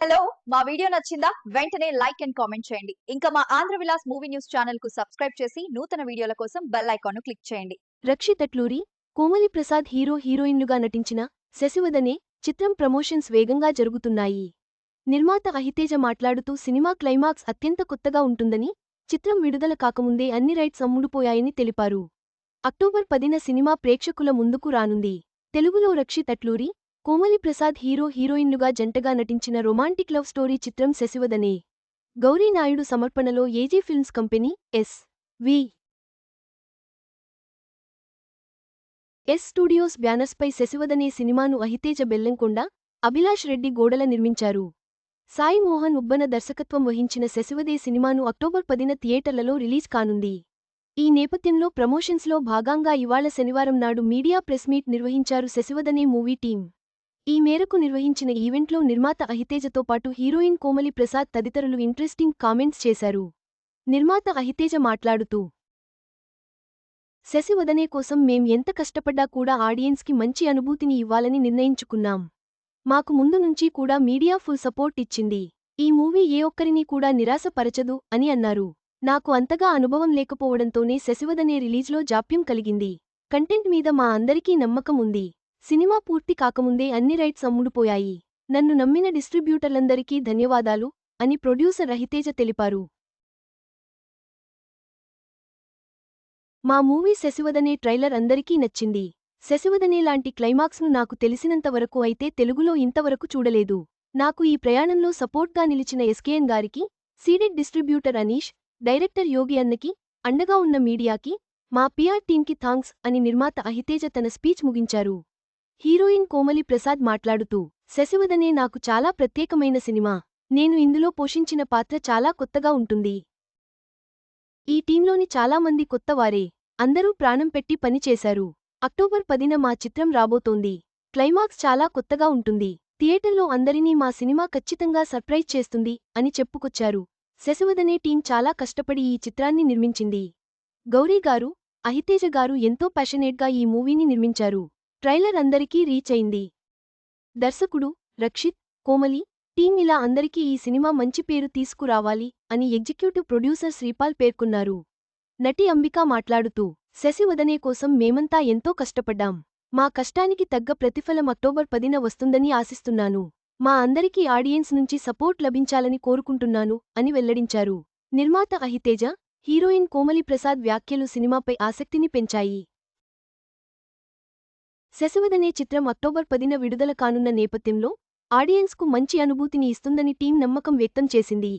Hello మా video నచ్చిందా? వెంటనే లైక్ అండ్ కామెంట్ చేయండి. ఇంకా మా ఆంధ్ర విలాస్ మూవీ న్యూస్ ఛానల్కు సబ్స్క్రైబ్ చేసి నూతన వీడియోల కోసం బెల్ ఐకాన్ను క్లిక్ చేయండి. రక్షిత్ అట్లూరి కోమలి ప్రసాద్ హీరో హీరోయిన్లుగా నటించిన శశివదనే చిత్రం ప్రమోషన్స్ వేగంగా జరుగుతున్నాయి. నిర్మాత అహితేజ మాట్లాడుతూ సినిమా క్లైమాక్స్ అత్యంత కొత్తగా ఉంటుందని చిత్రం విడుదల కాకముందే అన్ని రైట్స్ అమ్ముడుపోయాయని తెలిపారు. అక్టోబర్ పదిన సినిమా ప్రేక్షకుల ముందుకు రానుంది. తెలుగులో రక్షిత్ అట్లూరి కోమలి ప్రసాద్ హీరో హీరోయిన్లుగా జంటగా నటించిన రొమాంటిక్ లవ్ స్టోరీ చిత్రం శశివదనే. గౌరీ నాయుడు సమర్పణలో AG films company S. V. S studios బ్యానర్స్పై Sasivadane సినిమాను అహితేజ బెల్లంకొండ అభిలాష్ రెడ్డి గోడల నిర్మించారు. సాయి మోహన్ ఉబ్బన దర్శకత్వం వహించిన శశివదే సినిమాను అక్టోబర్ పదిన థియేటర్లలో రిలీజ్ కానుంది. ఈ నేపథ్యంలో ప్రమోషన్స్లో భాగంగా ఇవాళ శనివారం నాడు మీడియా ప్రెస్ మీట్ నిర్వహించారు శశివదనే మూవీ టీం ఈ మేరకు నిర్వహించిన ఈవెంట్లో నిర్మాత అహితేజతో పాటు హీరోయిన్ కోమలి ప్రసాద్ తదితరులు ఇంట్రెస్టింగ్ కామెంట్స్ చేశారు. నిర్మాత అహితేజ మాట్లాడుతూ శశివదనే కోసం మేం ఎంత కష్టపడ్డా కూడా ఆడియన్స్కి మంచి అనుభూతిని ఇవ్వాలని నిర్ణయించుకున్నాం. మాకు ముందు నుంచి కూడా మీడియా ఫుల్ సపోర్ట్ ఇచ్చింది. ఈ మూవీ ఏ ఒక్కరినీ కూడా నిరాశపరచదు అని అన్నారు. నాకు అంతగా అనుభవం లేకపోవడంతోనే శశివదనే రిలీజ్లో జాప్యం కలిగింది. కంటెంట్ మీద మా అందరికీ నమ్మకం ఉంది. సినిమా పూర్తి కాకముందే అన్ని రైట్స్ అమ్ముడుపోయాయి. నన్ను నమ్మిన డిస్ట్రిబ్యూటర్లందరికీ ధన్యవాదాలు అని ప్రొడ్యూసర్ రహితేజ తెలిపారు. మా మూవీ శశివదనే ట్రైలర్ అందరికీ నచ్చింది. శశివదనే లాంటి క్లైమాక్స్ను నాకు తెలిసినంతవరకు అయితే తెలుగులో ఇంతవరకు చూడలేదు. నాకు ఈ ప్రయాణంలో సపోర్ట్గా నిలిచిన ఎస్కేఎన్ గారికి ceded distributor Anish director Yogi అన్నకి అండగా ఉన్న మీడియాకి మా పిఆర్ టీంకి థాంక్స్ అని నిర్మాత అహితేజ తన స్పీచ్ ముగించారు. హీరోయిన్ కోమలి ప్రసాద్ మాట్లాడుతూ శశివదనే నాకు చాలా ప్రత్యేకమైన సినిమా. నేను ఇందులో పోషించిన పాత్ర చాలా కొత్తగా ఉంటుంది. ఈ టీంలోని చాలామంది కొత్తవారే. అందరూ ప్రాణం పెట్టి పనిచేశారు అక్టోబర్ పదిన మా చిత్రం రాబోతోంది. క్లైమాక్స్ చాలా కొత్తగా ఉంటుంది. థియేటర్లో అందరినీ మా సినిమా ఖచ్చితంగా సర్ప్రైజ్ చేస్తుంది అని చెప్పుకొచ్చారు. శశివదనే టీం చాలా కష్టపడి ఈ చిత్రాన్ని నిర్మించింది. గౌరీ గారు అహితేజ గారు ఎంతో ప్యాషనేట్గా ఈ మూవీని నిర్మించారు. ట్రైలర్ అందరికీ రీచ్ అయింది. దర్శకుడు రక్షిత్ కోమలి టీం ఇలా అందరికీ ఈ సినిమా మంచి పేరు తీసుకురావాలి అని ఎగ్జిక్యూటివ్ ప్రొడ్యూసర్ శ్రీపాల్ పేర్కొన్నారు. నటి అంబికా మాట్లాడుతూ శశివదనే కోసం మేమంతా ఎంతో కష్టపడ్డాం. మా కష్టానికి తగ్గ ప్రతిఫలం అక్టోబర్ పదిన వస్తుందని ఆశిస్తున్నాను. మా అందరికీ ఆడియన్స్ నుంచి సపోర్ట్ లభించాలని కోరుకుంటున్నాను అని వెల్లడించారు. నిర్మాత అహితేజ హీరోయిన్ కోమలి ప్రసాద్ వ్యాఖ్యలు సినిమాపై ఆసక్తిని పెంచాయి. శశివదనే చిత్రం అక్టోబర్ పదిన విడుదల కానున్న నేపథ్యంలో ఆడియన్స్కు మంచి అనుభూతిని ఇస్తుందని టీం నమ్మకం వ్యక్తం చేసింది.